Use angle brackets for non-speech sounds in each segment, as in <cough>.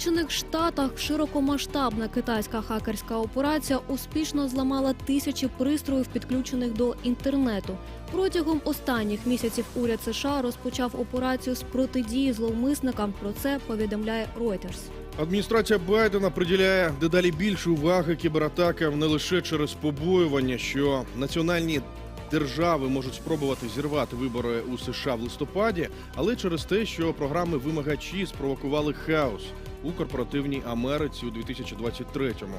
Сполучених Штатах широкомасштабна китайська хакерська операція успішно зламала тисячі пристроїв, підключених до інтернету. Протягом останніх місяців уряд США розпочав операцію з протидії зловмисникам. Про це повідомляє Reuters. Адміністрація Байдена приділяє дедалі більше уваги кібератакам не лише через побоювання, що національні держави можуть спробувати зірвати вибори у США в листопаді, але через те, що програми вимагачі спровокували хаос у корпоративній Америці у 2023-му.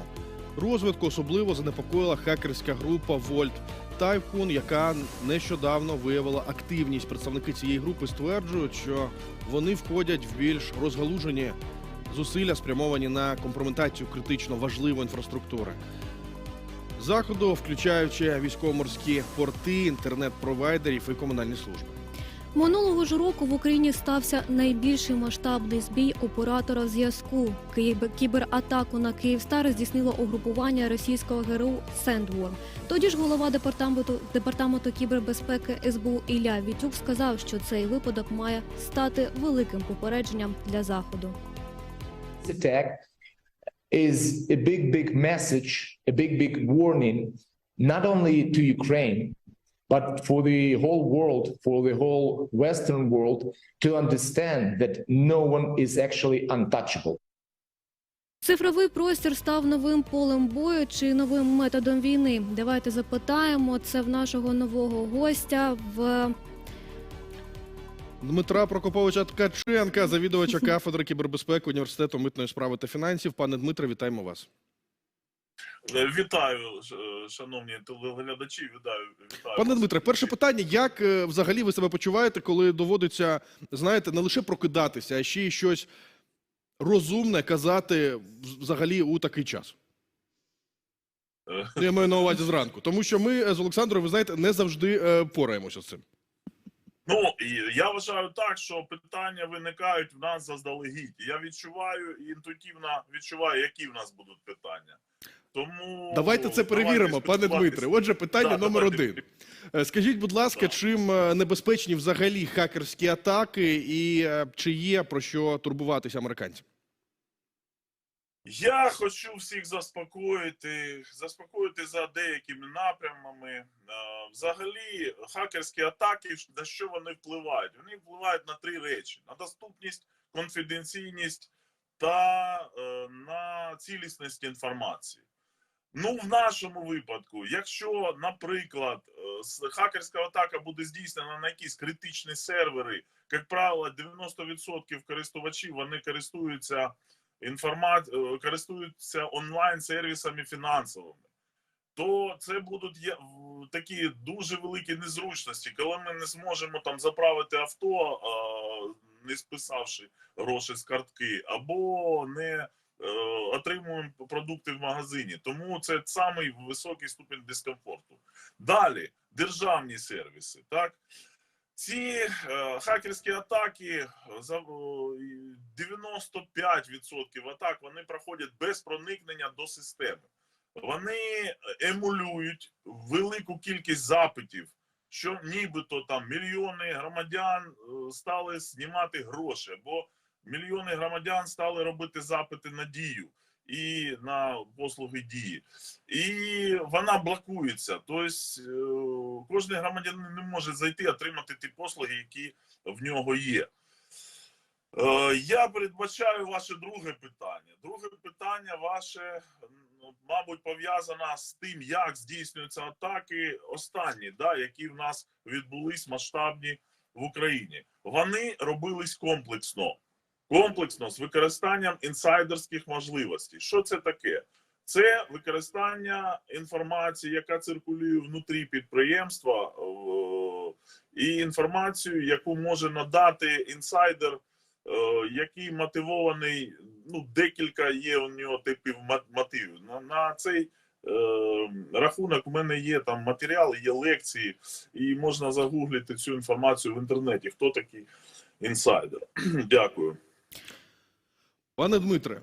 Розвитку особливо занепокоїла хакерська група Вольт Тайфун, яка нещодавно виявила активність. Представники цієї групи стверджують, що вони входять в більш розгалужені зусилля спрямовані на компрометацію критично важливої інфраструктури. Заходу, включаючи військово-морські порти, інтернет-провайдерів і комунальні служби. Минулого ж року в Україні стався найбільший масштабний збій оператора зв'язку. Київ- Кібератаку на Київстар здійснило угрупування російського ГРУ Сендворм. Тоді ж голова департаменту департаменту кібербезпеки СБУ Ілля Вітюк сказав, що цей випадок має стати великим попередженням для заходу. Is a big, big message, a big, big warning, not only to Ukraine, but for the whole world, for the whole Western world to understand that no one is actually untouchable. Цифровий простір став новим полем бою чи новим методом війни. Давайте запитаємо це в нашого нового гостя в Дмитра Прокоповича Ткаченка, завідувача кафедри кібербезпеки університету митної справи та фінансів. Пане Дмитре, вітаємо вас. Е, Вітаю, е, шановні телеглядачі. Вітаю, вітаю. Пане. Дмитре, перше питання: як е, взагалі ви себе почуваєте, коли доводиться, знаєте, не лише прокидатися, а ще й щось розумне казати взагалі у такий час? Я маю на увазі зранку, тому що ми з Олександром, ви знаєте, не завжди пораємося з цим. Ну і я вважаю так, що питання виникають в нас заздалегідь. Я відчуваю і інтуїтивно відчуваю, які в нас будуть питання. Тому Давайте це перевіримо, пане. Дмитре. Отже, питання Да, номер давайте. один. Е, Скажіть, будь ласка, чим е, небезпечні взагалі хакерські атаки, і е, чи є про що турбуватися американцям? Я хочу всіх заспокоїти, заспокоїти за деякими напрямами. Взагалі, хакерські атаки на що вони впливають? Вони впливають на три речі: на доступність, конфіденційність та е, на цілісність інформації. Ну, в нашому випадку, якщо, наприклад, е, хакерська атака буде здійснена на якісь критичні сервери, як правило, 90% користувачів вони користуються інформа... е, користуються онлайн сервісами фінансовими, то це будуть такі дуже великі незручності, коли ми не зможемо там заправити авто, е, не списавши гроші з картки, або не е, отримуємо продукти в магазині. Тому це самий високий ступінь дискомфорту. Далі державні сервіси, так. Ці е, хакерські атаки е, за і 95% атак вони проходять без проникнення до системи. Вони емулюють велику кількість запитів, що нібито там мільйони громадян е, стали знімати гроші, бо мільйони громадян стали робити запити на дію і на послуги дії. І вона блокується. Тобто е, кожен громадянин не може зайти отримати ті послуги, які в нього є. Е, Я передбачаю ваше друге питання. Друге питання ваше, ну, мабуть, пов'язане з тим, як здійснюються атаки останні, да, які в нас відбулись масштабні в Україні. Вони робились комплексно. Комплексно з використанням інсайдерських можливостей. Що це таке? Це використання інформації, яка циркулює внутрі підприємства, е, і інформацію, яку може надати інсайдер, який мотивований. Ну, декілька є у нього типів мо- мотивів. На, на цей е, рахунок у мене є там матеріали, є лекції, і можна загуглити цю інформацію в інтернеті. Хто такий інсайдер? <clears throat> Дякую. Пане Дмитре,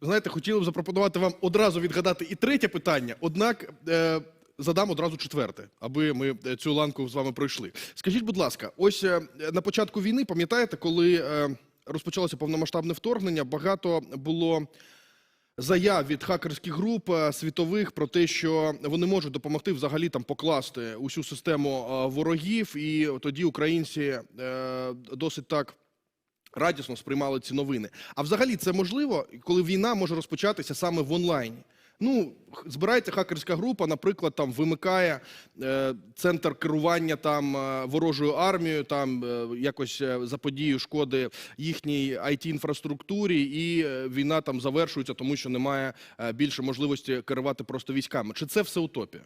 знаєте, хотіли б запропонувати вам одразу відгадати і третє питання, однак е, задам одразу четверте, аби ми е, цю ланку з вами пройшли. Скажіть, будь ласка, ось е, на початку війни, пам'ятаєте, коли е, розпочалося повномасштабне вторгнення, багато було заяв від хакерських груп е, світових про те, що вони можуть допомогти взагалі там покласти усю систему е, ворогів, і тоді українці е, досить так. Радісно сприймали ці новини. А взагалі це можливо, коли війна може розпочатися саме в онлайні. Ну, збирається хакерська група, наприклад, там вимикає е, центр керування там е, ворожою армією, там е, якось е, заподіює шкоди їхній it інфраструктурі, і е, війна там завершується, тому що немає більше можливості керувати просто військами. Чи це все утопія?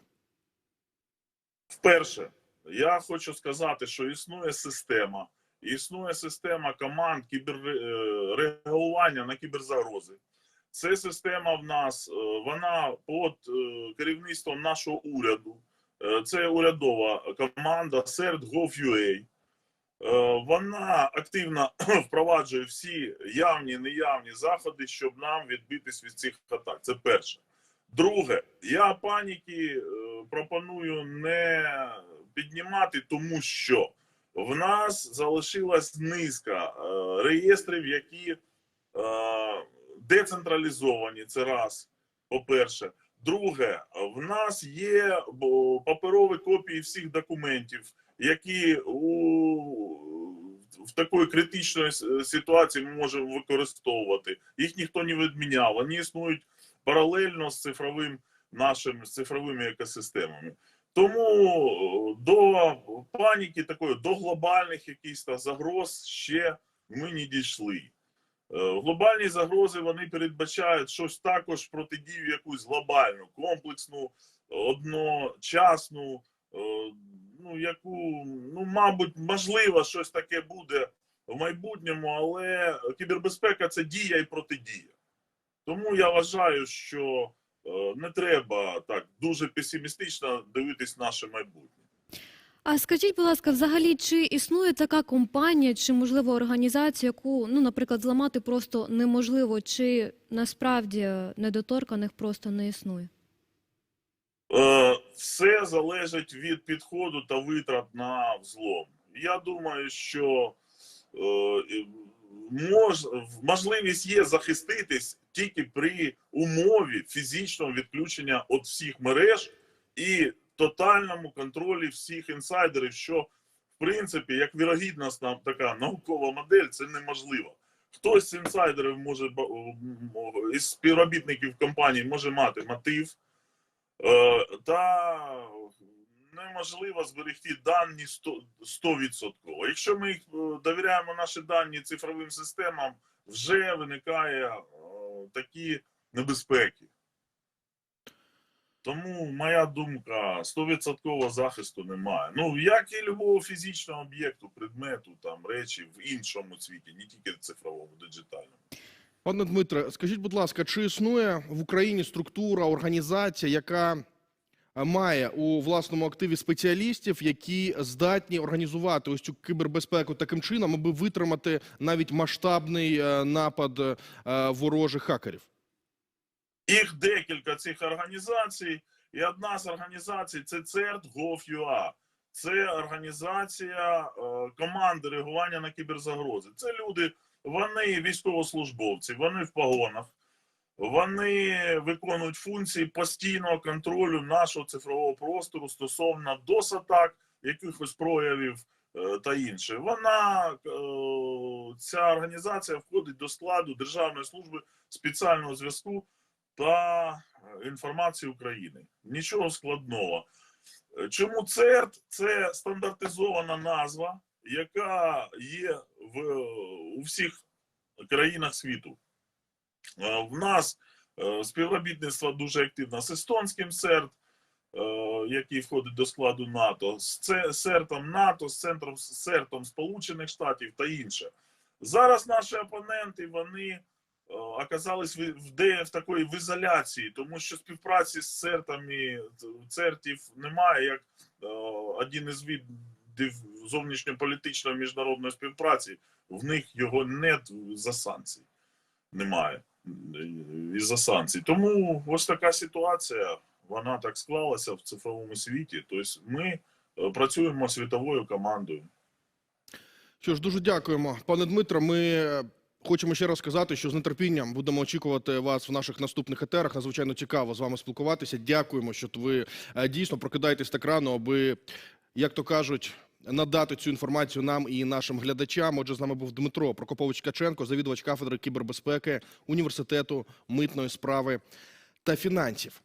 Вперше, я хочу сказати, що існує система, існує система команд кіберреагування на кіберзагрози. Це система в нас, е, вона під е, керівництвом нашого уряду. Е, Це урядова команда CERT.gov.ua. Вона активно <clears throat> впроваджує всі явні, неявні заходи, щоб нам відбитись від цих атак. Це перше. Друге, я паніки пропоную не піднімати, тому що в нас залишилась низка реєстрів, які децентралізовані. Це раз, по-перше. Друге, в нас є паперові копії всіх документів, які у в такої критичної ситуації ми можемо використовувати. Їх ніхто не відміняв. Вони існують паралельно з цифровим нашим з цифровими екосистемами. Тому е, до паніки такої, до глобальних якихось загроз ще ми не дійшли. Е, Глобальні загрози вони передбачають щось також протидію якусь глобальну, комплексну, одночасну, е, ну яку, ну, мабуть, можливо, щось таке буде в майбутньому, але кібербезпека це дія і протидія. Тому я вважаю, що е, не треба так дуже песимістично дивитись наше майбутнє. А скажіть, будь ласка, взагалі, чи існує така компанія, чи можливо організація, яку, ну, наприклад, зламати просто неможливо, чи насправді недоторканих просто не існує? Е, Все залежить від підходу та витрат на взлом. Я думаю, що е, мож, можливість є захиститись тільки при умові фізичного відключення від всіх мереж і тотальному контролі всіх інсайдерів, що в принципі, як вірогідностна така наукова модель, це неможливо. Хтось з інсайдерів може із співробітників компанії може мати мотив. Е, та неможливо зберегти дані 100%. 100%. Якщо ми їх е, довіряємо наші дані цифровим системам, вже виникає е, такі небезпеки. Тому моя думка 100% захисту немає. Ну, як і любого фізичного об'єкту, предмету, там речі в іншому світі, не тільки цифровому, диджитальному. Пане Дмитре, скажіть, будь ласка, чи існує в Україні структура, організація, яка е, має у власному активі спеціалістів, які здатні організувати ось цю кібербезпеку таким чином, аби витримати навіть масштабний е, напад е, ворожих хакерів? Їх декілька цих організацій, і одна з організацій це CERT.gov.ua. Це організація е, команди реагування на кіберзагрози. Це люди, вони військовослужбовці, вони в погонах, вони виконують функції постійного контролю нашого цифрового простору стосовно DOS-атак, якихось проявів е, та інше. Вона е, ця організація входить до складу Державної служби спеціального зв'язку та е, інформації України. Нічого складного. Е, Чому ЦЕРТ? Це стандартизована назва, яка є в, у всіх країнах світу. Е, В нас е, співробітництво дуже активне з естонським СЕРТ, е, який входить до складу НАТО, з СЕРТом НАТО, з центром з СЕРТом Сполучених Штатів та інше. Зараз наші опоненти вони е, оказались в, де, в такої в ізоляції, тому що співпраці з цертами цертів немає, як е, один із видів зовнішньополітичної міжнародної співпраці, в них його нет за санкцій. Немає із-за санкцій. Тому ось така ситуація, вона так склалася в цифровому світі. Тобто ми е, працюємо світовою командою. Що ж, дуже дякуємо, пане Дмитро. Ми е, хочемо ще раз сказати, що з нетерпінням будемо очікувати вас в наших наступних етерах. Надзвичайно цікаво з вами спілкуватися. Дякуємо, що ви е, дійсно прокидаєтесь так рано, аби, як то кажуть, надати цю інформацію нам і нашим глядачам. Отже, з нами був Дмитро Прокопович Каченко, завідувач кафедри кібербезпеки університету митної справи та фінансів.